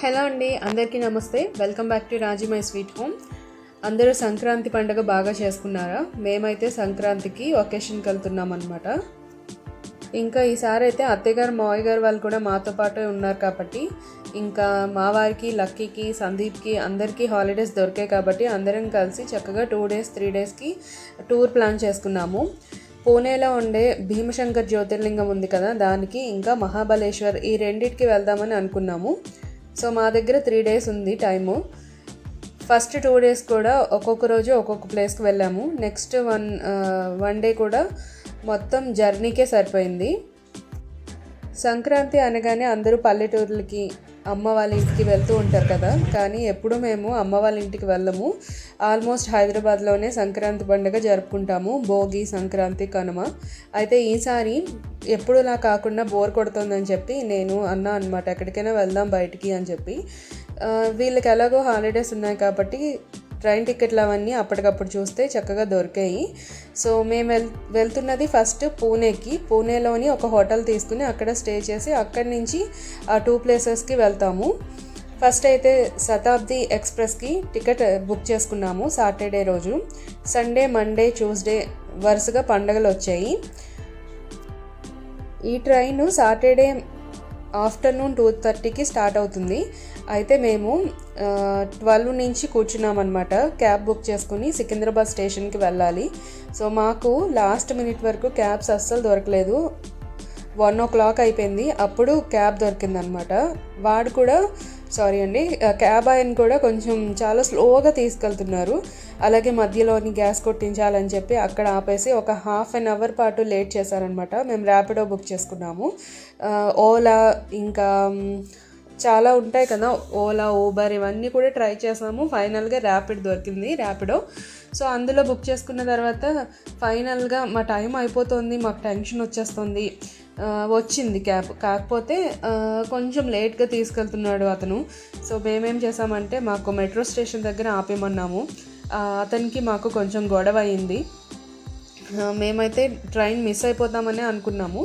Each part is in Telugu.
హలో అండి అందరికీ నమస్తే. Welcome back to Raji my sweet home. అందరూ సంక్రాంతి పండుగ బాగా చేసుకున్నారా? మేమైతే సంక్రాంతికి ఒకేషన్కి వెళ్తున్నాం అనమాట ఇంకా ఈసారి అయితే అత్తయ్య గారు మావయ్య గారు వాళ్ళు కూడా మాతో పాటే ఉన్నారు కాబట్టి ఇంకా మా వారికి లక్కీకి సందీప్కి అందరికీ హాలిడేస్ దొరికాయి కాబట్టి అందరం కలిసి చక్కగా టూ డేస్ త్రీ డేస్కి టూర్ ప్లాన్ చేసుకున్నాము. పూణేలో ఉండే భీమశంకర్ జ్యోతిర్లింగం ఉంది కదా దానికి ఇంకా మహాబలేశ్వర్ ఈ రెండింటికి వెళ్దామని అనుకున్నాము. సో మా దగ్గర త్రీ డేస్ ఉంది టైము ఫస్ట్ టూ డేస్ కూడా ఒక్కొక్క రోజు ఒక్కొక్క ప్లేస్కి వెళ్ళాము. నెక్స్ట్ వన్ వన్ డే కూడా మొత్తం జర్నీకే సరిపోయింది. సంక్రాంతి అనగానే అందరూ పల్లెటూర్లకి అమ్మ వాళ్ళ ఇంటికి వెళ్తూ ఉంటారు కదా. కానీ ఎప్పుడు మేము అమ్మ వాళ్ళ ఇంటికి వెళ్ళము. ఆల్మోస్ట్ హైదరాబాద్లోనే సంక్రాంతి పండుగ జరుపుకుంటాము. భోగి సంక్రాంతి కనుమ. అయితే ఈసారి ఎప్పుడులా కాకుండా బోర్ కొడుతుందని చెప్పి నేను అన్నా అనమాట ఎక్కడికైనా వెళ్దాం బయటికి అని చెప్పి. వీళ్ళకి ఎలాగో హాలిడేస్ ఉన్నాయి కాబట్టి ట్రైన్ టికెట్లు అవన్నీ అప్పటికప్పుడు చూస్తే చక్కగా దొరికాయి. సో మేము వెల్ వెళ్తున్నది ఫస్ట్ పూణేకి. పూణేలోని ఒక హోటల్ తీసుకుని అక్కడ స్టే చేసి అక్కడి నుంచి ఆ టూ ప్లేసెస్కి వెళ్తాము. ఫస్ట్ అయితే శతాబ్ది ఎక్స్ప్రెస్కి టికెట్ బుక్ చేసుకున్నాము సాటర్డే రోజు. సండే మండే ట్యూస్డే వరుసగా పండగలు వచ్చాయి. ఈ ట్రైన్ సాటర్డే ఆఫ్టర్నూన్ టూ థర్టీకి స్టార్ట్ అవుతుంది. అయితే మేము ట్వెల్వ్ నుంచి కూర్చున్నామన్నమాట క్యాబ్ బుక్ చేసుకుని సికింద్రాబాద్ స్టేషన్కి వెళ్ళాలి. సో మాకు లాస్ట్ మినిట్ వరకు క్యాబ్స్ అస్సలు దొరకలేదు. వన్ ఓ క్లాక్ అయిపోయింది. అప్పుడు క్యాబ్ దొరికిందనమాట వాడు కూడా సారీ అండి క్యాబ్ ఆయన కూడా కొంచెం చాలా స్లోగా తీసుకెళ్తున్నారు. అలాగే మధ్యలోని గ్యాస్ కొట్టించాలని చెప్పి అక్కడ ఆపేసి ఒక హాఫ్ అన్ అవర్ పాటు లేట్ చేశారనమాట మేము ర్యాపిడో బుక్ చేసుకున్నాము. ఓలా ఇంకా చాలా ఉంటాయి కదా ఓలా ఊబర్ ఇవన్నీ కూడా ట్రై చేసాము. ఫైనల్గా ర్యాపిడ్ దొరికింది ర్యాపిడో సో అందులో బుక్ చేసుకున్న తర్వాత ఫైనల్గా మా టైం అయిపోతుంది మాకు టెన్షన్ వచ్చేస్తుంది. వచ్చింది క్యాబ్ కాకపోతే కొంచెం లేట్గా తీసుకెళ్తున్నాడు అతను. సో మేమేం చేసామంటే మాకు మెట్రో స్టేషన్ దగ్గర ఆపేమన్నాము అతనికి మాకు కొంచెం గొడవ అయింది. మేమైతే ట్రైన్ మిస్ అయిపోతామని అనుకున్నాము.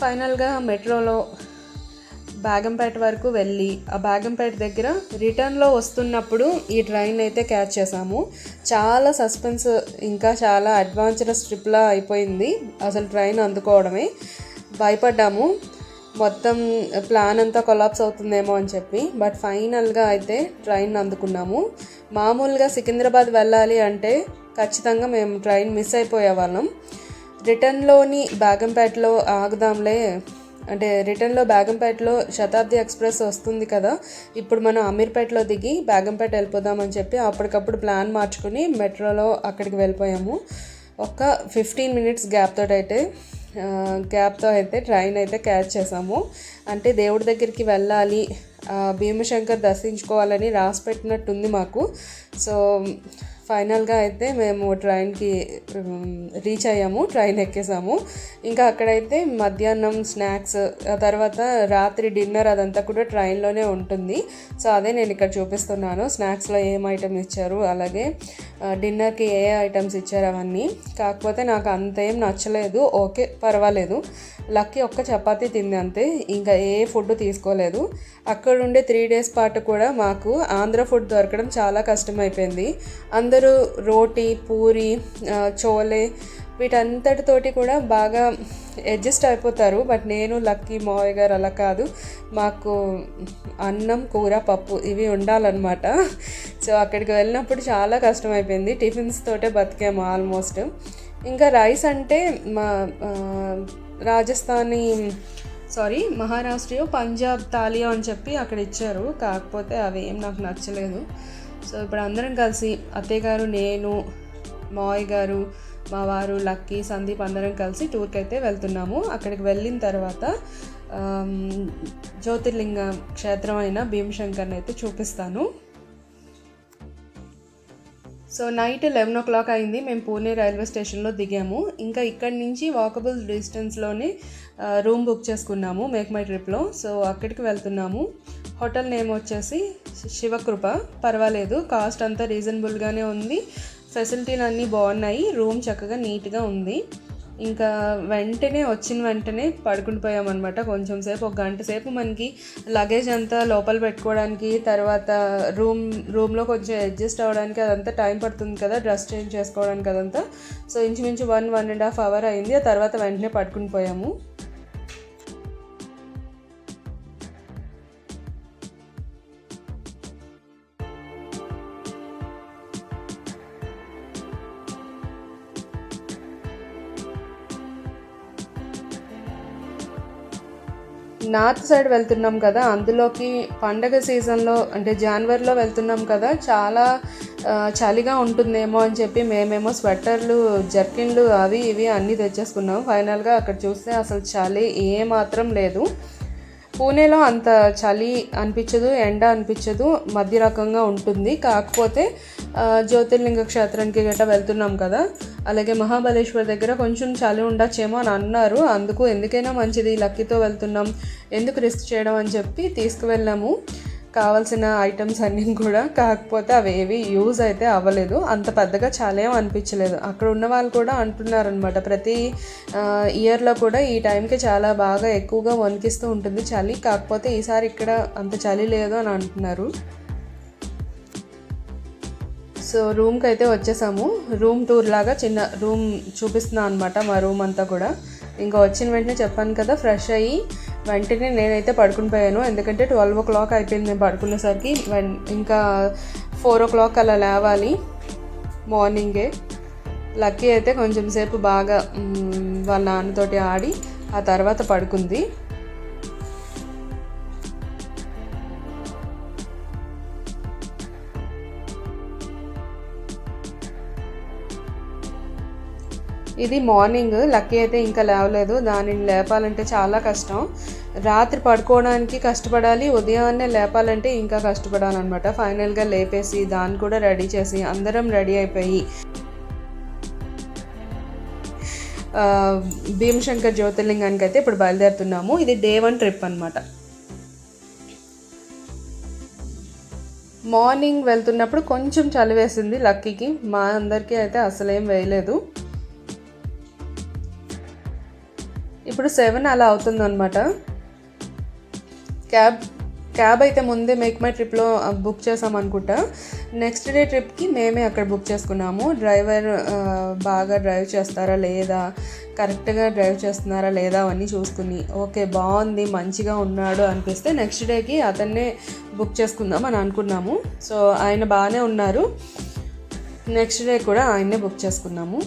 ఫైనల్గా మెట్రోలో బేగంపేట వరకు వెళ్ళి ఆ బేగంపేట దగ్గర రిటర్న్లో వస్తున్నప్పుడు ఈ ట్రైన్ అయితే క్యాచ్ చేసాము చాలా సస్పెన్స్ ఇంకా చాలా అడ్వాంచరస్ ట్రిప్లా అయిపోయింది అసలు ట్రైన్ అందుకోవడమే. భయపడ్డాము. మొత్తం ప్లాన్ అంతా కొలాప్స్ అవుతుందేమో అని చెప్పి బట్ ఫైనల్గా అయితే ట్రైన్ అందుకున్నాము. మామూలుగా సికింద్రాబాద్ వెళ్ళాలి అంటే ఖచ్చితంగా మేము ట్రైన్ మిస్ అయిపోయే వాళ్ళం రిటర్న్లోని బేగంపేటలో ఆగుదాంలే అంటే రిటర్న్లో బేగంపేటలో శతాబ్ది ఎక్స్ప్రెస్ వస్తుంది కదా ఇప్పుడు మనం అమీర్పేటలో దిగి బేగంపేట వెళ్ళిపోదామని చెప్పి అప్పటికప్పుడు ప్లాన్ మార్చుకుని మెట్రోలో అక్కడికి వెళ్ళిపోయాము. ఒక ఫిఫ్టీన్ మినిట్స్ గ్యాప్ తోటి అయితే గ్యాప్తో అయితే ట్రైన్ అయితే క్యాచ్ చేసాము. అంటే దేవుడి దగ్గరికి వెళ్ళాలి భీమశంకర్ దర్శించుకోవాలని రాసి పెట్టినట్టుంది మాకు. సో ఫైనల్గా అయితే మేము ట్రైన్కి రీచ్ అయ్యాము ట్రైన్ ఎక్కేసాము. ఇంకా అక్కడైతే మధ్యాహ్నం స్నాక్స్ ఆ తర్వాత రాత్రి డిన్నర్ అదంతా కూడా ట్రైన్లోనే ఉంటుంది. సో అదే నేను ఇక్కడ చూపిస్తున్నాను. స్నాక్స్లో ఏం ఐటమ్ ఇచ్చారు అలాగే డిన్నర్కి ఏ ఐటమ్స్ ఇచ్చారు అవన్నీ. కాకపోతే నాకు అంత ఏం నచ్చలేదు. ఓకే పర్వాలేదు. లక్కీ ఒక్క చపాతీ తింది అంతే. ఇంకా ఏ ఫుడ్ తీసుకోలేదు. అక్కడ ఉండే త్రీ డేస్ పాటు కూడా మాకు ఆంధ్ర ఫుడ్ దొరకడం చాలా కష్టమైపోయింది. అందరూ అందరూ రోటీ పూరి చోలే వీటంతటితోటి కూడా బాగా అడ్జస్ట్ అయిపోతారు. బట్ నేను లక్కీ మావయ్య గారు అలా కాదు. మాకు అన్నం కూర పప్పు ఇవి ఉండాలన్నమాట. సో అక్కడికి వెళ్ళినప్పుడు చాలా కష్టం అయిపోయింది టిఫిన్స్ తోటే బతికాము ఆల్మోస్ట్. ఇంకా రైస్ అంటే మా రాజస్థానీ సారీ మహారాష్ట్రయో పంజాబ్ తాలియో అని చెప్పి అక్కడ ఇచ్చారు. కాకపోతే అవి ఏం నాకు నచ్చలేదు. సో ఇప్పుడు అందరం కలిసి అత్తయ్య గారు నేను మావయ్య గారు మా వారు లక్కీ సందీప్ అందరం కలిసి టూర్కి అయితే వెళ్తున్నాము. అక్కడికి వెళ్ళిన తర్వాత జ్యోతిర్లింగ క్షేత్రం అయిన భీమశంకర్ని అయితే చూపిస్తాను. So night eleven o'clock అయింది. మేము పూణే రైల్వే స్టేషన్లో దిగాము. ఇంకా ఇక్కడి నుంచి వాకబుల్ డిస్టెన్స్లోనే రూమ్ బుక్ చేసుకున్నాము మేక్ మై ట్రిప్లో సో అక్కడికి వెళ్తున్నాము. హోటల్ నేమ్ వచ్చేసి శివకృప. పర్వాలేదు కాస్ట్ అంతా రీజనబుల్గానే ఉంది. ఫెసిలిటీలు అన్నీ బాగున్నాయి. రూమ్ చక్కగా నీట్గా ఉంది. ఇంకా వెంటనే వచ్చిన వెంటనే పడుకుని పోయామన్నమాట. కొంచెం సేపు ఒక గంట సేపు మనకి లగేజ్ అంతా లోపల పెట్టుకోవడానికి తర్వాత రూమ్ రూమ్లో కొంచెం అడ్జస్ట్ అవ్వడానికి అదంతా టైం పడుతుంది కదా డ్రెస్ చేంజ్ చేసుకోవడానికి అదంతా. సో ఇంచుమించు one one and half hour అయింది. ఆ తర్వాత వెంటనే పడుకుని పోయాము. నార్త్ సైడ్ వెళ్తున్నాం కదా అందులోకి పండగ సీజన్లో అంటే జనవరిలో వెళ్తున్నాం కదా చాలా చలిగా ఉంటుందేమో అని చెప్పి మేమేమో స్వెటర్లు జర్కిన్లు అవి ఇవి అన్నీ తెచ్చేసుకున్నాం. ఫైనల్గా అక్కడ చూస్తే అసలు చలి ఏ మాత్రం లేదు. పూణేలో అంత చలి అనిపించదు ఎండ అనిపించదు మధ్య రకంగా ఉంటుంది. కాకపోతే జ్యోతిర్లింగ క్షేత్రానికి గట్రా వెళ్తున్నాం కదా. అలాగే మహాబలేశ్వర్ దగ్గర కొంచెం చలి ఉండొచ్చేమో అని అన్నారు. అందుకు ఎందుకైనా మంచిది లక్కీతో వెళ్తున్నాం ఎందుకు రిస్క్ చేయడం అని చెప్పి తీసుకువెళ్ళాము. కావాల్సిన ఐటమ్స్ అన్నీ కూడా కాకపోతే అవి ఏవి యూజ్ అయితే అవ్వలేదు. అంత పెద్దగా చాలా ఏం అనిపించలేదు. అక్కడ ఉన్న వాళ్ళు కూడా అంటున్నారనమాట ప్రతి ఇయర్లో కూడా ఈ టైంకి చాలా బాగా ఎక్కువగా వణికిస్తూ ఉంటుంది చలి. కాకపోతే ఈసారి ఇక్కడ అంత చలి లేదు అని అంటున్నారు. సో రూమ్కి అయితే వచ్చేసాము. రూమ్ టూర్ లాగా చిన్న రూమ్ చూపిస్తున్నాను అనమాట మా రూమ్ అంతా కూడా. ఇంకా వచ్చిన వెంటనే చెప్పాను కదా ఫ్రెష్ అయ్యి వెంటనే నేనైతే పడుకుని పోయాను. ఎందుకంటే ట్వెల్వ్ ఓ క్లాక్ అయిపోయింది నేను పడుకునేసరికి. వెన్ ఇంకా ఫోర్ ఓ క్లాక్ అలా లేవాలి. మార్నింగే లక్కీ అయితే కొంచెం సేపు బాగా వాళ్ళ నాన్నతోటి ఆడి ఆ తర్వాత పడుకుంది. ఇది మార్నింగ్ లక్కీ అయితే ఇంకా లేవలేదు. దానిని లేపాలంటే చాలా కష్టం. రాత్రి పడుకోవడానికి కష్టపడాలి ఉదయాన్నే లేపాలంటే ఇంకా కష్టపడాలన్నమాట. ఫైనల్గా లేపేసి దాన్ని కూడా రెడీ చేసి అందరం రెడీ అయిపోయి భీమశంకర్ జ్యోతిర్లింగానికి అయితే ఇప్పుడు బయలుదేరుతున్నాము. ఇది డే వన్ ట్రిప్ అనమాట మార్నింగ్ వెళ్తున్నప్పుడు కొంచెం చలి వేసింది లక్కీకి. మా అందరికీ అయితే అసలేం వేయలేదు. ఇప్పుడు సెవెన్ అలా అవుతుందన్నమాట. క్యాబ్ క్యాబ్ అయితే ముందే మేక్ మై ట్రిప్లో బుక్ చేసాం అనుకుంటా. నెక్స్ట్ డే ట్రిప్కి మేమే అక్కడ బుక్ చేసుకున్నాము. డ్రైవర్ బాగా డ్రైవ్ చేస్తారా లేదా కరెక్ట్గా డ్రైవ్ చేస్తున్నారా లేదా అవన్నీ చూసుకుని ఓకే బాగుంది మంచిగా ఉన్నాడు అనిపిస్తే నెక్స్ట్ డేకి అతన్నే బుక్ చేసుకుందాం అని అనుకున్నాము. సో ఆయన బాగానే ఉన్నారు. నెక్స్ట్ డే కూడా ఆయన్నే బుక్ చేసుకున్నాము.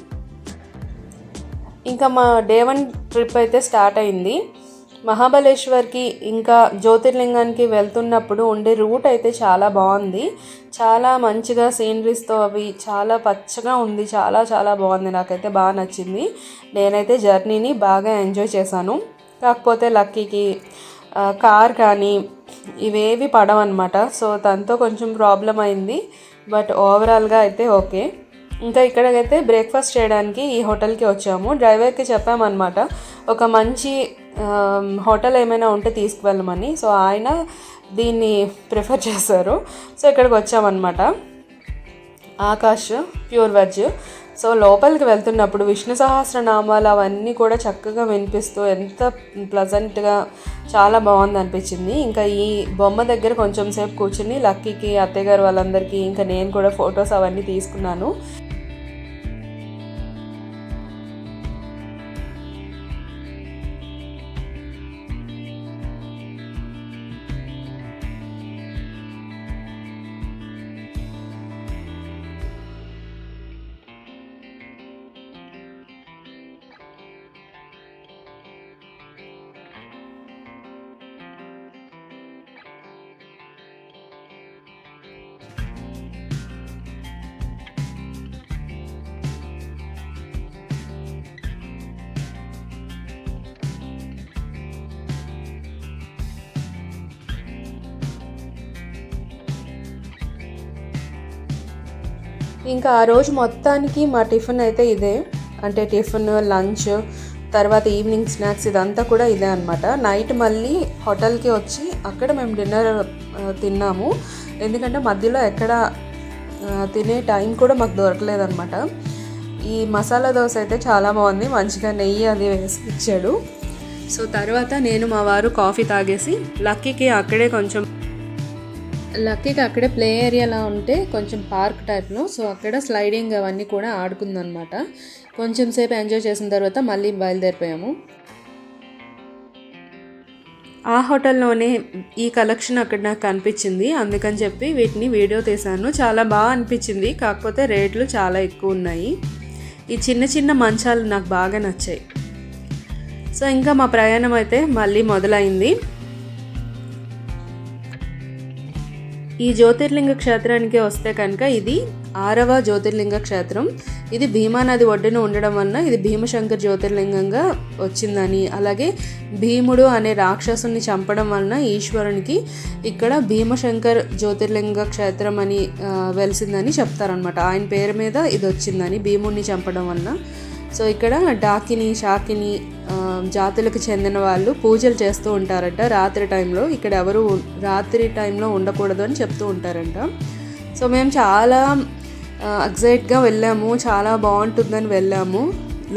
ఇంకా మా డే వన్ ట్రిప్ అయితే స్టార్ట్ అయింది. మహాబలేశ్వర్కి ఇంకా జ్యోతిర్లింగానికి వెళ్తున్నప్పుడు ఉండే రూట్ అయితే చాలా బాగుంది. చాలా మంచిగా సీనరీస్తో అవి చాలా పచ్చగా ఉంది. చాలా చాలా బాగుంది. నాకైతే బాగా నచ్చింది. నేనైతే జర్నీని బాగా ఎంజాయ్ చేశాను. కాకపోతే లక్కీకి కార్ కానీ ఇవేవి పడవన్నమాట. సో తనతో కొంచెం ప్రాబ్లం అయింది. బట్ ఓవరాల్గా అయితే ఓకే. ఇంకా ఇక్కడికైతే బ్రేక్ఫాస్ట్ చేయడానికి ఈ హోటల్కి వచ్చాము. డ్రైవర్కి చెప్పామన్నమాట. ఒక మంచి హోటల్ ఏమైనా ఉంటే తీసుకువెళ్ళమని. సో ఆయన దీన్ని ప్రిఫర్ చేశారు. సో ఇక్కడికి వచ్చామన్నమాట. Akash pure veg. సో లోపలికి వెళ్తున్నప్పుడు విష్ణు సహస్రనామాలు అవన్నీ కూడా చక్కగా వినిపిస్తూ ఎంత ప్లజెంట్గా చాలా బాగుంది అనిపించింది. ఇంకా ఈ బొమ్మ దగ్గర కొంచెం సేపు కూర్చుని లక్కీకి అత్తయ్య గారు వాళ్ళందరికీ ఇంకా నేను కూడా ఫొటోస్ అవన్నీ తీసుకున్నాను. ఇంకా ఆ రోజు మొత్తానికి మా టిఫిన్ అయితే ఇదే. అంటే టిఫిన్ లంచ్ తర్వాత ఈవినింగ్ స్నాక్స్ ఇదంతా కూడా ఇదే అనమాట నైట్ మళ్ళీ హోటల్కి వచ్చి అక్కడ మేము డిన్నర్ తిన్నాము. ఎందుకంటే మధ్యలో ఎక్కడ తినే టైం కూడా మాకు దొరకలేదనమాట ఈ మసాలా దోశ అయితే చాలా బాగుంది. మంచిగా నెయ్యి అది వేసి ఇచ్చాడు. సో తర్వాత నేను మా వారు కాఫీ తాగేసి లక్కీకి అక్కడే కొంచెం లక్కీకి అక్కడే ప్లే ఏరియాలా ఉంటే కొంచెం పార్క్ టైప్లో సో అక్కడ స్లైడింగ్ అవన్నీ కూడా ఆడుకుందనమాట. కొంచెం సేపు ఎంజాయ్ చేసిన తర్వాత మళ్ళీ బయలుదేరిపోయాము. ఆ హోటల్లోనే ఈ కలెక్షన్ అక్కడ నాకు కనిపించింది. అందుకని చెప్పి వీటిని వీడియో తీశాను. చాలా బాగా అనిపించింది. కాకపోతే రేట్లు చాలా ఎక్కువ ఉన్నాయి. ఈ చిన్న చిన్న మంచాలు నాకు బాగా నచ్చాయి. సో ఇంకా మా ప్రయాణం అయితే మళ్ళీ మొదలైంది. ఈ జ్యోతిర్లింగ క్షేత్రానికి వస్తే కనుక ఇది ఆరవ జ్యోతిర్లింగ క్షేత్రం. ఇది భీమా నది ఒడ్డున ఉండడం వలన ఇది భీమశంకర్ జ్యోతిర్లింగంగా వచ్చిందని అలాగే భీముడు అనే రాక్షసుని చంపడం వలన ఈశ్వరునికి ఇక్కడ భీమశంకర్ జ్యోతిర్లింగ క్షేత్రం అని వెలిసిందని చెప్తారనమాట ఆయన పేరు మీద ఇది వచ్చిందని భీముడిని చంపడం వలన. సో ఇక్కడ డాకిని షాకిని జాతులకు చెందిన వాళ్ళు పూజలు చేస్తూ ఉంటారట. రాత్రి టైంలో ఇక్కడ ఎవరు రాత్రి టైంలో ఉండకూడదు అని చెప్తూ ఉంటారంట. సో మేము చాలా ఎగ్జైట్గా వెళ్ళాము. చాలా బాగుంటుందని వెళ్ళాము.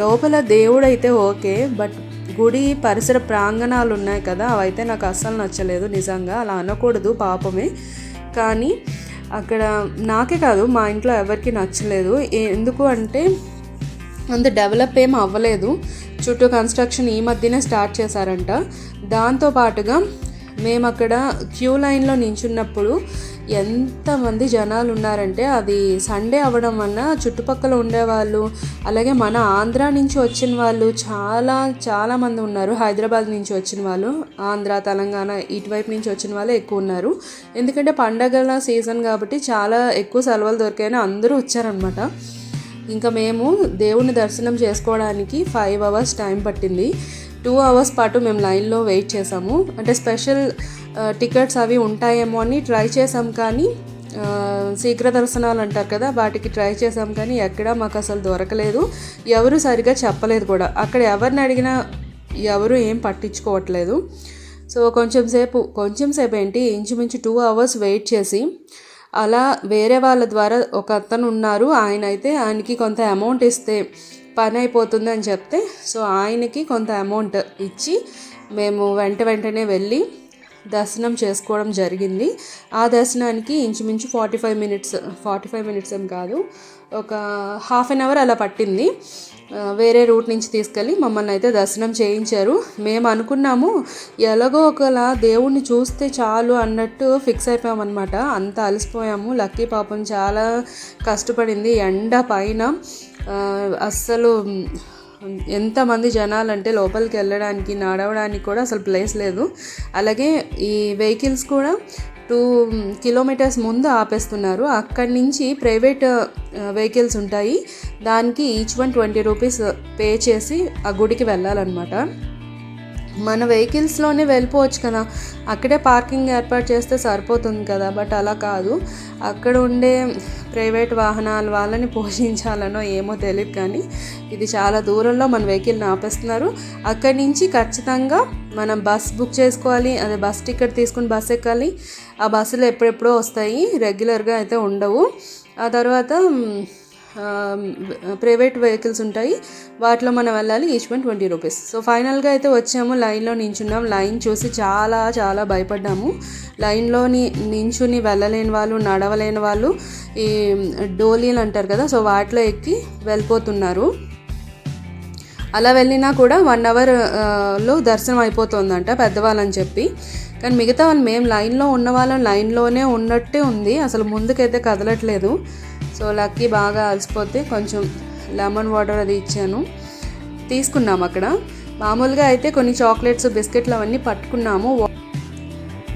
లోపల దేవుడు అయితే ఓకే బట్ గుడి పరిసర ప్రాంగణాలు ఉన్నాయి కదా అవైతే నాకు అస్సలు నచ్చలేదు నిజంగా. అలా అనకూడదు పాపమే. కానీ అక్కడ నాకే కాదు మా ఇంట్లో ఎవరికి నచ్చలేదు. ఎందుకు అంటే అంత డెవలప్ ఏం అవ్వలేదు. చుట్టూ కన్స్ట్రక్షన్ ఈ మధ్యనే స్టార్ట్ చేశారంట. దాంతో పాటుగా మేము అక్కడ క్యూ లైన్లో నించున్నప్పుడు ఎంతమంది జనాలు ఉన్నారంటే అది సండే అవ్వడం వలన చుట్టుపక్కల ఉండేవాళ్ళు అలాగే మన ఆంధ్ర నుంచి వచ్చిన వాళ్ళు చాలా చాలామంది ఉన్నారు. హైదరాబాద్ నుంచి వచ్చిన వాళ్ళు ఆంధ్ర తెలంగాణ ఇటువైపు నుంచి వచ్చిన వాళ్ళే ఎక్కువ ఉన్నారు. ఎందుకంటే పండగల సీజన్ కాబట్టి చాలా ఎక్కువ సెలవులు దొరికాయని అందరూ వచ్చారనమాట ఇంకా మేము దేవుని దర్శనం చేసుకోవడానికి ఫైవ్ అవర్స్ టైం పట్టింది. టూ అవర్స్ పాటు మేము లైన్లో వెయిట్ చేసాము. అంటే స్పెషల్ టికెట్స్ అవి ఉంటాయేమో అని ట్రై చేసాం కానీ శీఘ్ర దర్శనాలు అంటారు కదా వాటికి ట్రై చేసాం కానీ ఎక్కడా మాకు అసలు దొరకలేదు. ఎవరు సరిగా చెప్పలేదు కూడా. అక్కడ ఎవరిని అడిగినా ఎవరు ఏం పట్టించుకోవట్లేదు. సో కొంచెం సేపు కొంచెం సేపు ఏంటి ఇంచుమించు టూ అవర్స్ వెయిట్ చేసి అలా వేరే వాళ్ళ ద్వారా ఒక అతను ఉన్నారు ఆయన అయితే ఆయనకి కొంత అమౌంట్ ఇస్తే పని అయిపోతుంది అని చెప్తే సో ఆయనకి కొంత అమౌంట్ ఇచ్చి మేము వెంట వెంటనే వెళ్ళి దర్శనం చేసుకోవడం జరిగింది. ఆ దర్శనానికి ఇంచుమించు forty five minutes forty five minutes ఏం కాదు. ఒక హాఫ్ అన్ అవర్ అలా పట్టింది. వేరే రూట్ నుంచి తీసుకెళ్ళి మమ్మల్ని అయితే దర్శనం చేయించారు. మేము అనుకున్నాము ఎలాగో ఒకలా దేవుణ్ణి చూస్తే చాలు అన్నట్టు ఫిక్స్ అయిపోయామన్నమాట. అంత అలసిపోయాము. లక్కీ పాపం చాలా కష్టపడింది. ఎండ పైన అస్సలు ఎంతమంది జనాలంటే లోపలికి వెళ్ళడానికి నడవడానికి కూడా అసలు ప్లేస్ లేదు. అలాగే ఈ వెహికల్స్ కూడా టూ కిలోమీటర్స్ ముందు ఆపేస్తున్నారు. అక్కడి నుంచి ప్రైవేట్ వెహికల్స్ ఉంటాయి. దానికి each one twenty rupees pay చేసి ఆ గుడికి వెళ్ళాలన్నమాట. మన వెహికల్స్లోనే వెళ్ళిపోవచ్చు కదా. అక్కడే పార్కింగ్ ఏర్పాటు చేస్తే సరిపోతుంది కదా. బట్ అలా కాదు. అక్కడ ఉండే ప్రైవేట్ వాహనాల వాళ్ళని పోషించాలనో ఏమో తెలియదు కానీ ఇది చాలా దూరంలో మన వెహికల్ని ఆపేస్తున్నారు. అక్కడి నుంచి ఖచ్చితంగా మనం బస్ బుక్ చేసుకోవాలి. అదే బస్ టికెట్ తీసుకుని బస్ ఎక్కాలి. ఆ బస్సులు ఎప్పుడెప్పుడో వస్తాయి. రెగ్యులర్గా అయితే ఉండవు. ఆ తర్వాత ప్రైవేట్ వెహికల్స్ ఉంటాయి. వాటిలో మనం వెళ్ళాలి each one twenty rupees. So ఫైనల్గా అయితే వచ్చాము. లైన్లో నించున్నాం. లైన్ చూసి చాలా చాలా భయపడ్డాము. లైన్లోని నించుని వెళ్ళలేని వాళ్ళు నడవలేని వాళ్ళు ఈ డోలీలు అంటారు కదా సో వాటిలో ఎక్కి వెళ్ళిపోతున్నారు. అలా వెళ్ళినా కూడా వన్ అవర్లో దర్శనం అయిపోతుందంట పెద్దవాళ్ళని చెప్పి. కానీ మిగతా వాళ్ళు మేము లైన్లో ఉన్న వాళ్ళం లైన్లోనే ఉన్నట్టే ఉంది. అసలు ముందుకైతే కదలట్లేదు. సో లక్కీ బాగా అలసిపోతే కొంచెం లెమన్ వాటర్ అది ఇచ్చాను. తీసుకున్నాం అక్కడ. మామూలుగా అయితే కొన్ని చాక్లెట్స్ బిస్కెట్లు అవన్నీ పట్టుకున్నాము.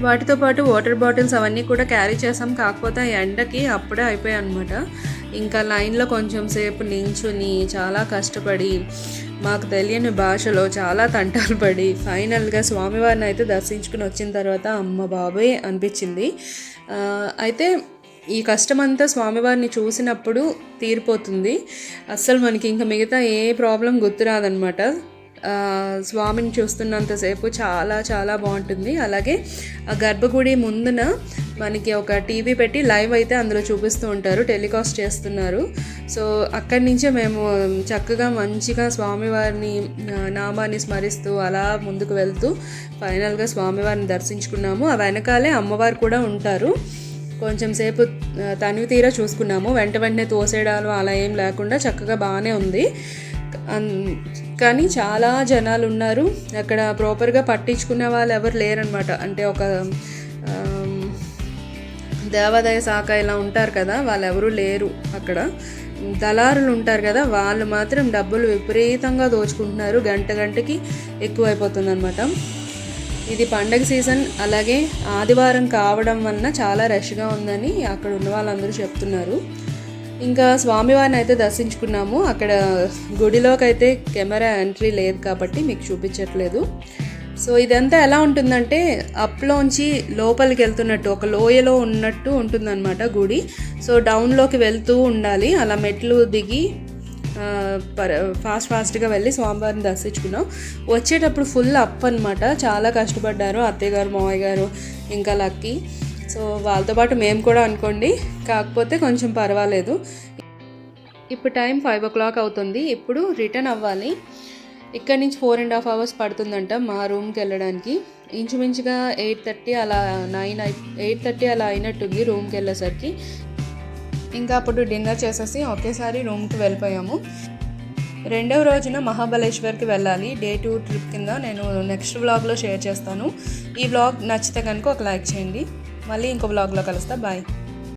వాటితో పాటు వాటర్ బాటిల్స్ అవన్నీ కూడా క్యారీ చేసాం. కాకపోతే ఆ ఎండకి అప్పుడే అయిపోయాయి అనమాట ఇంకా లైన్లో కొంచెం సేపు నించుని చాలా కష్టపడి మాకు తెలియని భాషలో చాలా తంటాలు పడి ఫైనల్గా స్వామివారిని అయితే దర్శించుకుని వచ్చిన తర్వాత అమ్మ బాబాయ్ అనిపించింది. అయితే ఈ కష్టమంతా స్వామివారిని చూసినప్పుడు తీరిపోతుంది. అస్సలు మనకి ఇంకా మిగతా ఏ ప్రాబ్లం గుర్తురాదనమాట స్వామిని చూస్తున్నంతసేపు చాలా చాలా బాగుంటుంది. అలాగే ఆ గర్భగుడి ముందున మనకి ఒక టీవీ పెట్టి లైవ్ అయితే అందులో చూపిస్తూ ఉంటారు టెలికాస్ట్ చేస్తున్నారు. సో అక్కడి నుంచే మేము చక్కగా మంచిగా స్వామివారిని నామాన్ని స్మరిస్తూ అలా ముందుకు వెళ్తూ ఫైనల్గా స్వామివారిని దర్శించుకున్నాము. ఆ వెనకాలే అమ్మవారు కూడా ఉంటారు. కొంచెం సేపు తనివి తీరా చూసుకున్నాము. వెంట వెంటనే తోసేయడాలు అలా ఏం లేకుండా చక్కగా బాగానే ఉంది. కానీ చాలా జనాలు ఉన్నారు. అక్కడ ప్రాపర్గా పట్టించుకునే వాళ్ళు ఎవరు లేరనమాట అంటే ఒక దేవాదాయ శాఖ ఇలా ఉంటారు కదా వాళ్ళు ఎవరు లేరు అక్కడ. దళారులు ఉంటారు కదా వాళ్ళు మాత్రం డబ్బులు విపరీతంగా దోచుకుంటున్నారు. గంట గంటకి ఎక్కువైపోతుంది అనమాట ఇది పండగ సీజన్. అలాగే ఆదివారం కావడం వలన చాలా రష్గా ఉందని అక్కడ ఉన్న వాళ్ళందరూ చెప్తున్నారు. ఇంకా స్వామివారిని అయితే దర్శించుకున్నాము. అక్కడ గుడిలోకి అయితే కెమెరా ఎంట్రీ లేదు కాబట్టి మీకు చూపించట్లేదు. సో ఇదంతా ఎలా ఉంటుందంటే అప్లోంచి లోపలికి వెళ్తున్నట్టు ఒక లోయలో ఉన్నట్టు ఉంటుందన్నమాట గుడి. సో డౌన్లోకి వెళ్తూ ఉండాలి. అలా మెట్లు దిగి ఫాస్ట్ ఫాస్ట్గా వెళ్ళి స్వామివారిని దర్శించుకున్నాం. వచ్చేటప్పుడు ఫుల్ అప్ అనమాట చాలా కష్టపడ్డారు అత్తయ్య గారు మావయ్య గారు ఇంకా లక్కీ. సో వాళ్ళతో పాటు మేము కూడా అనుకోండి. కాకపోతే కొంచెం పర్వాలేదు. ఇప్పుడు టైం ఫైవ్ ఓ క్లాక్ అవుతుంది. ఇప్పుడు రిటర్న్ అవ్వాలి. ఇక్కడ నుంచి ఫోర్ అండ్ హాఫ్ అవర్స్ పడుతుందంట మా రూమ్కి వెళ్ళడానికి. ఇంచుమించుగా ఎయిట్ థర్టీ అలా నైన్ ఎయిట్ థర్టీ అలా అయినట్టుంది రూమ్కి వెళ్ళేసరికి. ఇంకా అప్పుడు డిన్నర్ చేసేసి ఒకేసారి రూమ్కి వెళ్ళిపోయాము. రెండవ రోజున మహాబలేశ్వర్కి వెళ్ళాలి. డే టూ ట్రిప్ కింద నేను నెక్స్ట్ వ్లాగ్లో షేర్ చేస్తాను. ఈ వ్లాగ్ నచ్చితే కనుక ఒక లైక్ చేయండి. మళ్ళీ ఇంకో బ్లాగ్లో కలుస్తా. బాయ్